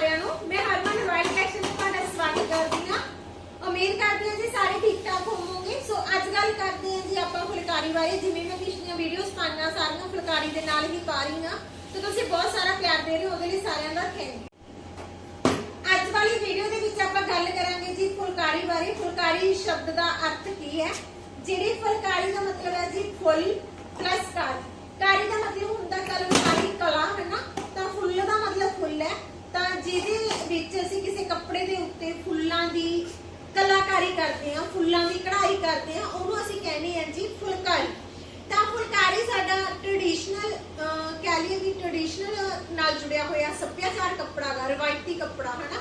ਸਾਰਿਆਂ ਨੂੰ। ਮੈਂ ਹਰਮਨ ਰਾਇਲ ਕਲੈਕਸ਼ਨ ਵਿੱਚ ਤੁਹਾਡਾ ਸਵਾਗਤ ਕਰਦੀ ਹਾਂ। ਉਮੀਦ ਕਰਦੀ ਹਾਂ ਜੀ ਸਾਰੇ ਠੀਕ ਠਾਕ ਹੋਵੋਗੇ। ਸੋ ਅੱਜ ਗੱਲ ਕਰਦੇ ਹਾਂ ਜੀ ਆਪਾਂ ਫੁਲਕਾਰੀ ਬਾਰੇ। ਜਿਵੇਂ ਮੈਂ ਪਿਛਲੀਆਂ ਵੀਡੀਓਜ਼ ਪਾਈਆਂ, ਸਾਰੀਆਂ ਫੁਲਕਾਰੀ ਦੇ ਨਾਲ ਹੀ ਪਾ ਰਹੀ ਹਾਂ। ਤੇ ਤੁਸੀਂ ਬਹੁਤ ਸਾਰਾ ਪਿਆਰ ਦੇ ਰਹੇ ਹੋ, ਉਹਦੇ ਲਈ ਸਾਰਿਆਂ ਦਾ ਥੈਂਕ ਅੱਜ ਵਾਲੀ ਵੀਡੀਓ ਦੇ ਵਿੱਚ ਆਪਾਂ ਗੱਲ ਕਰਾਂਗੇ ਜੀ ਫੁਲਕਾਰੀ ਬਾਰੇ। ਫੁਲਕਾਰੀ ਸ਼ਬਦ ਦਾ ਅਰਥ ਕੀ ਹੈ? ਜਿਹੜੀ ਫੁਲਕਾਰੀ ਦਾ ਮਤਲਬ ਹੈ ਜੀ ਫੁੱਲ ਪਲੱਸ ਕਾਰੀ ਕਾਰੀ ਦਾ ਮਤਲਬ ਹੁੰਦਾ ਕਲਮਕਾਰੀ ਕਲਾ ਹੈ ਨਾ ਤਾਂ ਫੁੱਲ ਦਾ ਮਤਲਬ ਫੁੱਲ ਹੈ ਤਾਂ ਜਿਹਦੇ ਵਿੱਚ ਅਸੀਂ ਕਿਸੇ ਕੱਪੜੇ ਦੇ ਉੱਤੇ ਫੁੱਲਾਂ ਦੀ ਕਲਾਕਾਰੀ ਕਰਦੇ ਹਾਂ, ਫੁੱਲਾਂ ਦੀ ਕਢਾਈ ਕਰਦੇ ਹਾਂ, ਉਹਨੂੰ ਅਸੀਂ ਕਹਿੰਦੇ ਹਾਂ ਜੀ ਫੁਲਕਾਰੀ। ਤਾਂ ਫੁਲਕਾਰੀ ਸਾਡਾ ਟ੍ਰੈਡੀਸ਼ਨਲ ਕਹਿ ਲਈਏ ਵੀ ਟ੍ਰੈਡੀਸ਼ਨਲ ਨਾਲ ਜੁੜਿਆ ਹੋਇਆ ਸੱਭਿਆਚਾਰ ਕੱਪੜਾ ਗਾ ਰਵਾਇਤੀ ਕੱਪੜਾ, ਹਨਾ?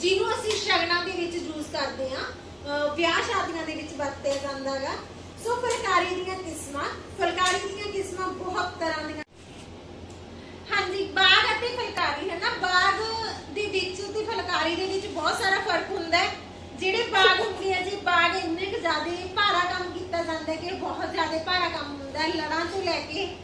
ਜਿਹਨੂੰ ਅਸੀਂ ਸ਼ਗਨਾਂ ਦੇ ਵਿੱਚ ਯੂਜ਼ ਕਰਦੇ ਆ ਵਿਆਹ ਸ਼ਾਦੀਆਂ ਦੇ ਵਿੱਚ ਵਰਤਿਆ ਜਾਂਦਾ ਗਾ। ਸੋ ਫੁਲਕਾਰੀ ਦੀਆਂ ਕਿਸਮਾਂ, ਫੁਲਕਾਰੀ ਦੀਆਂ ਕਿਸਮਾਂ ਬਹੁਤ ਤਰ੍ਹਾਂ ਦੀਆਂ। ਹਾਂਜੀ, ਬਾਗ ਅਤੇ ਫੁਲਕਾਰੀ ਹੈ ਨਾ ਬਾਗ ਦੇ ਵਿੱਚ ਤੇ ਫੁਲਕਾਰੀ ਦੇ ਵਿੱਚ ਬਹੁਤ ਸਾਰਾ ਫ਼ਰਕ ਹੁੰਦਾ ਹੈ ਜਿਹੜੇ ਬਾਗ ਹੁੰਦੇ ਆ ਜੀ ਬਾਗ ਇੰਨੇ ਕੁ ਜ਼ਿਆਦਾ ਭਾਰਾ ਕੰਮ ਕੀਤਾ ਜਾਂਦਾ ਹੈ ਕਿ ਬਹੁਤ ਜ਼ਿਆਦਾ ਭਾਰਾ ਕੰਮ ਹੁੰਦਾ ਹੈ। ਲੜਾਂ ਤੋਂ ਲੈ ਕੇ,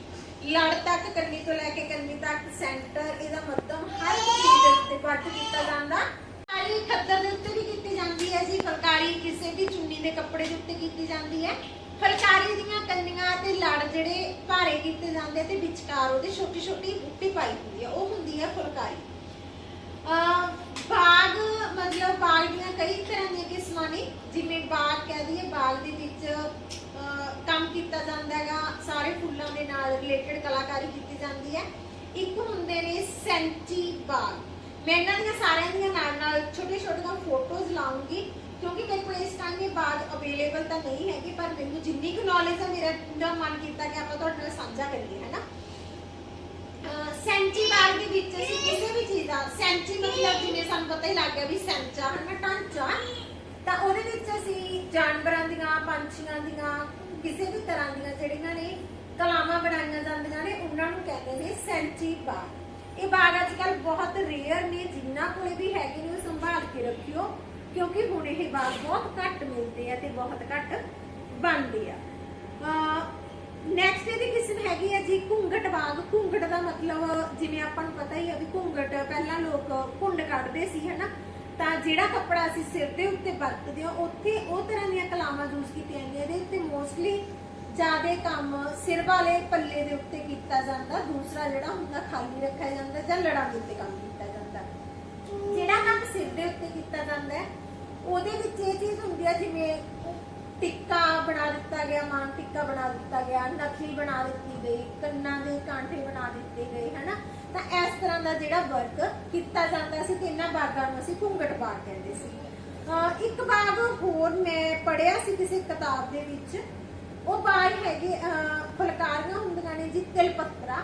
ਲੜ ਤੱਕ, ਕੰਨੀ ਤੋਂ ਲੈ ਕੇ, ਕੰਨੀ ਤੱਕ ਸੈਂਟਰ ਇਹਦਾ ਮੱਧਮ ਹਰ ਚੀਜ਼ ਦੇ ਉੱਤੇ ਵਰਕ ਕੀਤਾ ਜਾਂਦਾ। ਫੁਲਕਾਰੀ ਖੱਦਰ ਦੇ ਉੱਤੇ ਵੀ ਕੀਤੀ ਜਾਂਦੀ ਹੈ ਜੀ। ਫੁਲਕਾਰੀ ਕਿਸੇ ਵੀ ਚੁੰਨੀ ਦੇ ਕੱਪੜੇ ਦੇ ਉੱਤੇ ਕੀਤੀ ਜਾਂਦੀ ਹੈ। ਫੁਲਕਾਰੀ ਦੀਆਂ ਕੰਨੀਆਂ ਤੇ ਲੜ ਜਿਹੜੇ ਭਾਰੇ ਕੀਤੇ ਜਾਂਦੇ ਤੇ ਵਿਚਕਾਰ ਉਹਦੇ ਛੋਟੀ ਛੋਟੀ ਬੁੱਟੀ ਪਾਈ ਹੁੰਦੀ ਹੈ। ਉਹ ਹੁੰਦੀ ਹੈ ਫੁਲਕਾਰੀ। ਅਹ ਬਾਗ, ਮਤਲਬ ਬਾਗ ਦੀਆਂ ਕਈ ਤਰ੍ਹਾਂ ਦੀਆਂ ਕਿਸਮਾਂ ਨੇ। ਜਿਵੇਂ ਬਾਗ ਕਹਿ ਦਈਏ, ਬਾਗ ਦੇ ਵਿੱਚ ਕੀਤਾ ਜਾਂਦਾ ਹੈਗਾ, ਸਾਰੇ ਫੁੱਲਾਂ ਦੇ ਨਾਲ ਰਿਲੇਟਡ ਕਲਾਕਾਰੀ ਕੀਤੀ ਜਾਂਦੀ ਹੈ। ਇੱਕ ਹੁੰਦੇ ਨੇ ਸੈਂਚੀ ਬਾਗ। ਮੈਂ ਇਹਨਾਂ ਦੀਆਂ ਸਾਰਿਆਂ ਦੀਆਂ ਨਾਲ ਨਾਲ ਛੋਟੇ ਛੋਟੀਆਂ ਫੋਟੋਜ਼ ਲਾਉਂਗੀ, ਕਿਉਂਕਿ ਮੇਰੇ ਕੋਲ ਇਸ ਟਾਈਮ ਇਹ ਬਾਗ ਅਵੇਲੇਬਲ ਤਾਂ ਨਹੀਂ ਹੈਗੀ, ਪਰ ਮੈਨੂੰ ਜਿੰਨੀ ਕੁ ਨੌਲੇਜ ਹੈ ਮੇਰਾ ਦਾ ਮਨ ਕੀਤਾ ਕਿ ਆਪਾਂ ਤੁਹਾਡੇ ਨਾਲ ਸਾਂਝਾ ਕਰੀਏ, ਹੈਨਾ? ਅਹ ਸੈਂਚੀ ਬਾਗ ਦੇ ਵਿੱਚ ਅਸੀਂ ਕਿਸੇ ਵੀ ਚੀਜ਼ ਦਾ ਸੈਂਚੀ ਮਤਲਬ ਜਿਵੇਂ ਸਾਨੂੰ ਪਤਾ ਹੀ ਲੱਗ ਗਿਆ ਵੀ ਸੈਂਚਾ ਹੈ ਨਾ ਢਾਂਚਾ ਤਾਂ ਉਹਦੇ ਵਿੱਚ ਅਸੀਂ ਜਾਨਵਰਾਂ ਦੀਆਂ ਦੀਆਂ, ਕਿਸੇ ਵੀ ਤਰ੍ਹਾਂ ਦੀਆਂ ਜਿਹੜੀਆਂ ਨੇ ਕਲਾਵਾਂ ਬਣਾਈਆਂ ਜਾਂਦੀਆਂ ਨੇ, ਉਹਨਾਂ ਨੂੰ ਕਹਿੰਦੇ ਨੇ ਸੈਂਚੀ ਬਾਗ। ਇਹ ਬਾਗ ਅੱਜ ਕੱਲ ਬਹੁਤ ਰੇਅਰ ਨੇ, ਜਿਨ੍ਹਾਂ ਕੋਲੇ ਵੀ ਹੈਗੇ ਨੇ, ਉਹ ਸੰਭਾਲ ਕੇ ਰੱਖਿਓ, ਕਿਉਂਕਿ ਹੁਣ ਇਹ ਬਾਗ ਬਹੁਤ ਘੱਟ ਮਿਲਦੇ ਆ ਤੇ ਬਹੁਤ ਘੱਟ ਬਣਦੇ ਆ। ਨੈਕਸਟ ਇਹਦੀ ਕਿਸਮ ਹੈਗੀ ਹੈ ਜੀ ਘੁੰਗਟ ਬਾਗ। ਘੁੰਗਟ ਦਾ ਮਤਲਬ ਜਿਵੇਂ ਆਪਾਂ ਨੂੰ ਪਤਾ ਹੀ ਆ ਵੀ ਘੁੰਗਟ, ਪਹਿਲਾਂ ਲੋਕ ਘੁੰਡ ਕੱਢਦੇ ਸੀ, ਹਨਾ? ਤਾਂ ਜਿਹੜਾ ਕੱਪੜਾ ਅਸੀਂ ਸਿਰ ਦੇ ਉੱਤੇ ਵਰਤਦੇ ਹਾਂ, ਉੱਥੇ ਉਹ ਤਰ੍ਹਾਂ ਦੀਆਂ ਕਲਾਵਾਂ ਯੂਜ਼ ਕੀਤੀਆਂ ਜਾਂਦੀਆਂ, ਇਹਦੇ ਉੱਤੇ ਮੋਸਟਲੀ ਜਿਆਦੇ ਕੰਮ ਸਿਰ ਵਾਲੇ ਪੱਲੇ ਦੇ ਉੱਤੇ ਕੀਤਾ ਜਾਂਦਾ, ਦੂਸਰਾ ਜਿਹੜਾ ਹੁੰਦਾ ਖਾਲੀ ਰੱਖਿਆ ਜਾਂਦਾ ਜਾਂ ਲੜਾਂ ਦੇ ਉੱਤੇ ਕੰਮ ਕੀਤਾ ਜਾਂਦਾ। ਜਿਹੜਾ ਕੰਮ ਸਿਰ ਦੇ ਉੱਤੇ ਕੀਤਾ ਜਾਂਦਾ ਹੈ ਉਹਦੇ ਵਿੱਚ ਇਹ ਚੀਜ਼ ਹੁੰਦੀ ਹੈ ਜਿਵੇਂ ਟਿੱਕਾ ਬਣਾ ਦਿੱਤਾ ਗਿਆ, ਮਾਨ ਟਿੱਕਾ ਬਣਾ ਦਿੱਤਾ ਗਿਆ, ਨਕਲੀ ਬਣਾ ਦਿੱਤੀ ਗਈ, ਕੰਨਾਂ ਦੇ ਕਾਂਟੇ ਬਣਾ ਦਿੱਤੇ ਗਏ, ਹਨਾ? ਤਾਂ ਇਸ ਤਰ੍ਹਾਂ ਦਾ ਜਿਹੜਾ ਵਰਕ ਕੀਤਾ ਜਾਂਦਾ ਸੀ ਤੇ ਇਹਨਾਂ ਬਾਗਾਂ ਨੂੰ ਅਸੀਂ ਘੁੰਗਟ ਬਾਗ ਕਹਿੰਦੇ ਸੀ। ਇੱਕ ਬਾਗ ਹੋਰ ਮੈਂ ਪੜਿਆ ਸੀ ਕਿਸੇ ਕਿਤਾਬ ਦੇ ਵਿੱਚ। ਉਹ ਬਾਗ ਹੈਗੇ, ਅਹ ਫੁਲਕਾਰੀਆਂ ਹੁੰਦੀਆਂ ਨੇ ਜੀ ਤਿਲ ਪੱਤਰਾ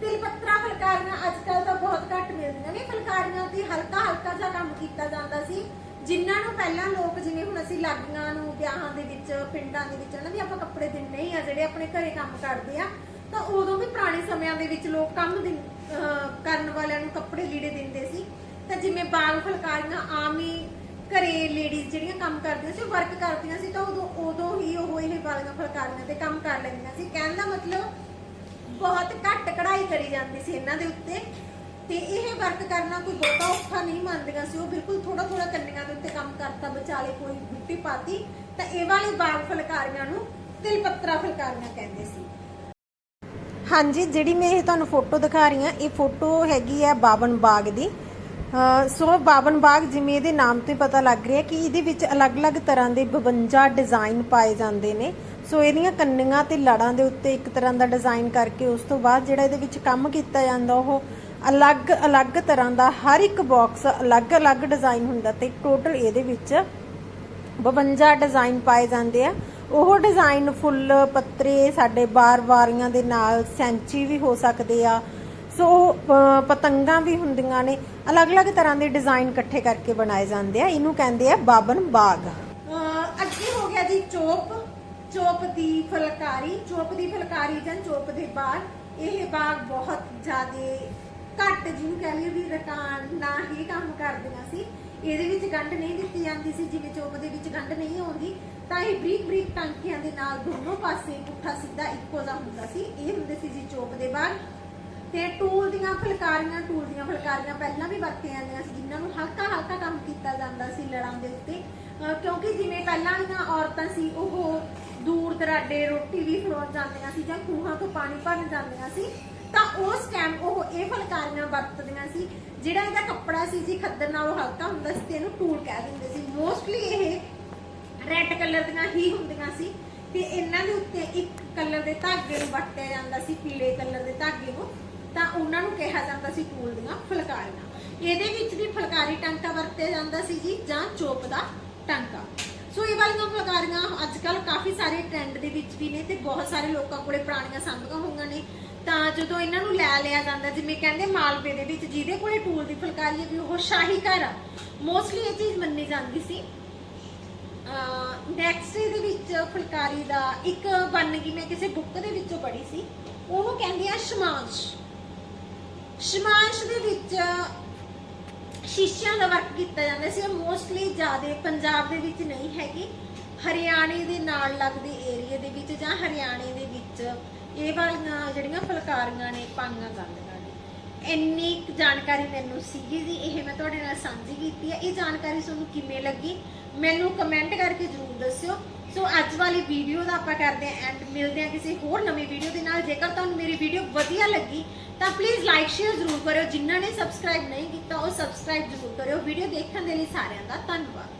ਤਿਲ ਪੱਤਰਾ ਫੁਲਕਾਰੀਆਂ ਅੱਜ ਕੱਲ ਤਾਂ ਬਹੁਤ ਘੱਟ ਮਿਲਦੀਆਂ ਨੇ। ਫੁਲਕਾਰੀਆਂ ਤੇ ਹਲਕਾ ਹਲਕਾ ਜਿਹਾ ਕੰਮ ਕੀਤਾ ਜਾਂਦਾ ਸੀ। ਜਿਨ੍ਹਾਂ ਨੂੰ ਪਹਿਲਾਂ ਲੋਕ ਜਿਵੇਂ ਹੁਣ ਅਸੀਂ ਲਾਗੀਆਂ ਨੂੰ ਵਿਆਹਾਂ ਦੇ ਵਿੱਚ, ਪਿੰਡਾਂ ਦੇ ਵਿੱਚ, ਉਹਨਾਂ ਦੀ ਆਪਾਂ ਕੱਪੜੇ ਦਿੰਦੇ ਹੀ ਆ, ਜਿਹੜੇ ਆਪਣੇ ਘਰੇ ਕੰਮ ਕਰਦੇ ਆ। ਤਾਂ ਉਦੋਂ ਵੀ ਪੁਰਾਣੇ ਸਮਿਆਂ ਦੇ ਵਿੱਚ ਲੋਕ ਕੰਮ ਦਿੰ- ਅਹ ਕਰਨ ਵਾਲਿਆਂ ਨੂੰ ਕੱਪੜੇ ਲੀੜੇ ਦਿੰਦੇ ਸੀ। ਤਾਂ ਜਿਵੇਂ ਬਾਗ ਫੁਲਕਾਰੀਆਂ, ਆਮ ਹੀ ਘਰੇ ਲੇਡੀਜ਼ ਜਿਹੜੀਆਂ ਕੰਮ ਕਰਦੀਆਂ ਸੀ ਵਰਕ ਕਰਦੀਆਂ ਸੀ, ਤਾਂ ਉਦੋਂ ਉਦੋਂ ਹੀ ਉਹ ਇਹ ਬਾਲੀਆਂ ਫੁਲਕਾਰੀਆਂ ਤੇ ਕੰਮ ਕਰ ਲੈਂਦੀਆਂ ਸੀ। ਕਹਿਣ ਦਾ ਮਤਲਬ ਬਹੁਤ ਘੱਟ ਕਢਾਈ ਕਰੀ ਜਾਂਦੀ ਸੀ ਇਹਨਾਂ ਦੇ ਉੱਤੇ। ਤੇ ਇਹ ਵਰਕ ਕਰਨਾ ਕੋਈ ਬਹੁਤਾ ਔਖਾ ਨਹੀਂ ਮੰਨਦੀਆਂ ਸੀ। ਉਹ ਬਿਲਕੁਲ ਥੋੜਾ ਥੋੜਾ ਕੰਨੀਆਂ ਦੇ ਉੱਤੇ ਕੰਮ ਕਰਤਾ, ਵਿਚਾਲੇ ਕੋਈ ਬੁੱਟੀ ਪਾਤੀ। ਤਾਂ ਇਹ ਵਾਲੀ ਬਾਗ ਫੁਲਕਾਰੀਆਂ ਨੂੰ ਤਿਲਪੱਤਰਾ ਫੁਲਕਾਰੀਆਂ ਕਹਿੰਦੇ ਸੀ। ਹਾਂਜੀ, ਜਿਹੜੀ ਮੈਂ ਇਹ ਤੁਹਾਨੂੰ ਫੋਟੋ ਦਿਖਾ ਰਹੀ ਹਾਂ, ਇਹ ਫੋਟੋ ਹੈਗੀ ਹੈ ਬਾਵਨ ਬਾਗ ਦੀ। ਸੋ ਬਾਵਨ ਬਾਗ ਜਿਵੇਂ ਇਹਦੇ ਨਾਮ ਤੋਂ ਹੀ ਪਤਾ ਲੱਗ ਰਿਹਾ ਕਿ ਇਹਦੇ ਵਿੱਚ ਅਲੱਗ-ਅਲੱਗ ਤਰ੍ਹਾਂ ਦੇ 52 ਡਿਜ਼ਾਈਨ ਪਾਏ ਜਾਂਦੇ ਨੇ। ਸੋ ਇਹਦੀਆਂ ਕੰਨੀਆਂ ਤੇ ਲੜਾਂ ਦੇ ਉੱਤੇ ਇੱਕ ਤਰ੍ਹਾਂ ਦਾ ਡਿਜ਼ਾਈਨ ਕਰਕੇ ਉਸ ਤੋਂ ਬਾਅਦ ਜਿਹੜਾ ਇਹਦੇ ਵਿੱਚ ਕੰਮ ਕੀਤਾ ਜਾਂਦਾ, ਉਹ ਅਲੱਗ-ਅਲੱਗ ਤਰ੍ਹਾਂ ਦਾ ਹਰ ਇੱਕ ਬਾਕਸ ਅਲੱਗ-ਅਲੱਗ ਡਿਜ਼ਾਈਨ ਹੁੰਦਾ ਤੇ ਟੋਟਲ ਇਹਦੇ ਵਿੱਚ 52 ਡਿਜ਼ਾਈਨ ਪਾਏ ਜਾਂਦੇ ਆ। ਉਹ ਡਿਜ਼ਾਈਨ ਫੁੱਲ ਪੱਤਰੇ ਸਾਡੇ ਬਾਰ-ਬਾਰੀਆਂ ਦੇ ਨਾਲ ਸੈਂਚੀ ਵੀ ਹੋ ਸਕਦੇ ਆ। ਸੋ ਪਤੰਗਾਂ ਵੀ ਹੁੰਦੀਆਂ ਨੇ। ਅਲੱਗ-ਅਲੱਗ ਤਰ੍ਹਾਂ ਦੇ ਡਿਜ਼ਾਈਨ ਇਕੱਠੇ ਕਰਕੇ ਬਣਾਏ ਜਾਂਦੇ ਆ। ਇਹਨੂੰ ਕਹਿੰਦੇ ਆ ਬਾਬਨ ਬਾਗ। ਅਹ, ਅੱਗੇ ਹੋ ਗਿਆ ਜੀ ਚੋਪ। ਚੋਪ ਦੀ ਫੁਲਕਾਰੀ। ਚੋਪ ਦੀ ਫੁਲਕਾਰੀ ਜਾਂ ਚੋਪ ਦੇ ਬਾਗ। ਇਹ ਬਾਗ ਬਹੁਤ ਜ਼ਿਆਦੇ ਘੱਟ ਜਿਹਨੂੰ ਕਹਿ ਵੀ ਰਕਾਨ ਨਾ ਹੀ ਕੰਮ ਕਰਦੀਆਂ ਸੀ। ਇਹਦੇ ਵਿੱਚ ਗੰਢ ਨਹੀਂ ਦਿੱਤੀ ਜਾਂਦੀ ਸੀ, ਜਿਵੇਂ ਚੋਪ ਦੇ ਵਿੱਚ ਗੰਢ ਨਹੀਂ ਆਉਂਦੀ, ਤਾਂ ਇਹ ਬਰੀਕ ਬਰੀਕ ਟਾਂਕਿਆਂ ਦੇ ਨਾਲ ਦੋਨੋਂ ਪਾਸੇ ਪੁੱਠਾ ਸਿੱਧਾ ਇੱਕੋ ਜਿਹਾ ਹੁੰਦਾ ਸੀ। ਇਹ ਹੁੰਦੇ ਸੀ ਜੀ ਚੋਪ ਦੇ ਬਾਗ ਤੇ ਟੂਲ ਦੀਆਂ ਫੁਲਕਾਰੀਆਂ, ਟੂਲ ਦੀਆਂ ਫੁਲਕਾਰੀਆਂ ਪਹਿਲਾਂ ਵੀ ਵਰਤੀਆਂ ਜਾਂਦੀਆਂ ਸੀ, ਜਿਨ੍ਹਾਂ ਨੂੰ ਹਲਕਾ ਹਲਕਾ ਕੰਮ ਕੀਤਾ ਜਾਂਦਾ ਸੀ ਲੜਾਂ ਦੇ ਉੱਤੇ। ਅਹ ਕਿਉਂਕਿ ਜਿਵੇਂ ਪਹਿਲਾਂ ਦੀਆਂ ਔਰਤਾਂ ਸੀ, ਉਹ ਦੂਰ ਦਰਾਡੇ ਰੋਟੀ ਵੀ ਫੜਾਉਣ ਜਾਂਦੀਆਂ ਸੀ ਜਾਂ ਖੂਹਾਂ ਤੋਂ ਪਾਣੀ ਭਰਨ ਜਾਂਦੀਆਂ ਸੀ। ਤਾਂ ਉਸ ਟਾਈਮ ਉਹ ਇਹ ਫੁਲਕਾਰੀਆਂ ਵਰਤਦੀਆਂ ਸੀ, ਜਿਹੜਾ ਇਹਦਾ ਕੱਪੜਾ ਸੀ ਜੀ, ਖੱਦਰ ਨਾਲੋਂ ਹਲਕਾ ਹੁੰਦਾ ਸੀ ਤੇ ਇਹਨੂੰ ਟੂਲ ਕਹਿ ਦਿੰਦੇ ਸੀ। ਮੋਸਟਲੀ ਇਹ ਰੈੱਡ ਕਲਰ ਦੀਆਂ ਹੀ ਹੁੰਦੀਆਂ ਸੀ ਤੇ ਇਹਨਾਂ ਦੇ ਉੱਤੇ ਇੱਕ ਕਲਰ ਦੇ ਧਾਗੇ ਨੂੰ ਵਰਤਿਆ ਜਾਂਦਾ ਸੀ, ਪੀਲੇ ਕਲਰ ਦੇ ਧਾਗੇ ਨੂੰ। ਤਾਂ ਉਹਨਾਂ ਨੂੰ ਕਿਹਾ ਜਾਂਦਾ ਸੀ ਟੂਲ ਦੀਆਂ ਫੁਲਕਾਰੀਆਂ। ਇਹਦੇ ਵਿੱਚ ਵੀ ਫੁਲਕਾਰੀ ਟਾਂਕਾ ਵਰਤਿਆ ਜਾਂਦਾ ਸੀ ਜੀ, ਜਾਂ ਚੋਪ ਦਾ ਟਾਂਕਾ। ਸੋ ਇਹ ਵਾਲੀਆਂ ਫੁਲਕਾਰੀਆਂ ਅੱਜ ਕੱਲ ਕਾਫੀ ਸਾਰੇ ਟ੍ਰੈਂਡ ਦੇ ਵਿੱਚ ਵੀ ਨੇ ਤੇ ਬਹੁਤ ਸਾਰੇ ਲੋਕਾਂ ਕੋਲੇ ਪੁਰਾਣੀਆਂ ਸਾਂਭੀਆਂ ਹੋਈਆਂ ਨੇ। ਤਾਂ ਜਦੋਂ ਇਹਨਾਂ ਨੂੰ ਲੈ ਲਿਆ ਜਾਂਦਾ, ਜਿਵੇਂ ਕਹਿੰਦੇ ਮਾਲਵੇ ਦੇ ਵਿੱਚ, ਜਿਹਦੇ ਕੋਲੇ ਟੂਲ ਦੀ ਫੁਲਕਾਰੀ ਹੈ ਵੀ ਉਹ ਸ਼ਾਹੀ ਘਰ ਆ। ਮੋਸਟਲੀ ਇਹ ਚੀਜ਼ ਮੰਨੀ ਜਾਂਦੀ ਸੀ। ਨੈਕਸਟ ਇਹਦੇ ਵਿੱਚ ਫੁਲਕਾਰੀ ਦਾ ਇੱਕ ਵੰਨਗੀ ਮੈਂ ਕਿਸੇ ਬੁੱਕ ਦੇ ਵਿੱਚੋਂ ਪੜ੍ਹੀ ਸੀ। ਉਹਨੂੰ ਕਹਿੰਦੇ ਆ ਸ਼ਮਾਂਸ਼। ਸ਼ਮਾਂਸ਼ ਦੇ ਵਿੱਚ ਸ਼ੀਸ਼ਿਆਂ ਦਾ ਵਰਕ ਕੀਤਾ ਜਾਂਦਾ ਸੀ। ਮੋਸਟਲੀ ਜ਼ਿਆਦਾ ਪੰਜਾਬ ਦੇ ਵਿੱਚ ਨਹੀਂ ਹੈਗੀ। ਹਰਿਆਣੇ ਦੇ ਨਾਲ ਲੱਗਦੇ ਏਰੀਆ ਦੇ ਵਿੱਚ ਜਾਂ ਹਰਿਆਣੇ ਦੇ ਵਿੱਚ ਇਹ ਵਾਲੀਆਂ ਜਿਹੜੀਆਂ ਫੁਲਕਾਰੀਆਂ ਨੇ, ਪਾਈਆਂ ਜਾਂਦੀਆਂ ਨੇ। ਇੰਨੀ ਕੁ ਜਾਣਕਾਰੀ ਮੈਨੂੰ ਸੀਗੀ ਜੀ, ਇਹ ਮੈਂ ਤੁਹਾਡੇ ਨਾਲ ਸਾਂਝੀ ਕੀਤੀ ਹੈ। ਇਹ ਜਾਣਕਾਰੀ ਤੁਹਾਨੂੰ ਕਿਵੇਂ ਲੱਗੀ? ਮੈਨੂੰ ਕਮੈਂਟ ਕਰਕੇ ਜਰੂਰ ਦੱਸਿਓ। ਸੋ ਅੱਜ ਵਾਲੀ ਵੀਡੀਓ ਦਾ ਆਪਾਂ ਕਰਦੇ ਹਾਂ ਐਂਡ ਮਿਲਦੇ ਹਾਂ ਕਿਸੇ ਹੋਰ ਨਵੀਂ ਵੀਡੀਓ ਦੇ ਨਾਲ। ਜੇਕਰ ਤੁਹਾਨੂੰ ਮੇਰੀ ਵੀਡੀਓ ਵਧੀਆ ਲੱਗੀ, ਤਾਂ ਪਲੀਜ਼ ਲਾਈਕ ਸ਼ੇਅਰ ਜ਼ਰੂਰ ਕਰਿਓ। ਜਿਨ੍ਹਾਂ ਨੇ ਸਬਸਕ੍ਰਾਈਬ ਨਹੀਂ ਕੀਤਾ, ਉਹ ਸਬਸਕ੍ਰਾਈਬ ਜ਼ਰੂਰ ਕਰਿਓ। ਵੀਡੀਓ ਦੇਖਣ ਦੇ ਲਈ ਸਾਰਿਆਂ ਦਾ ਧੰਨਵਾਦ।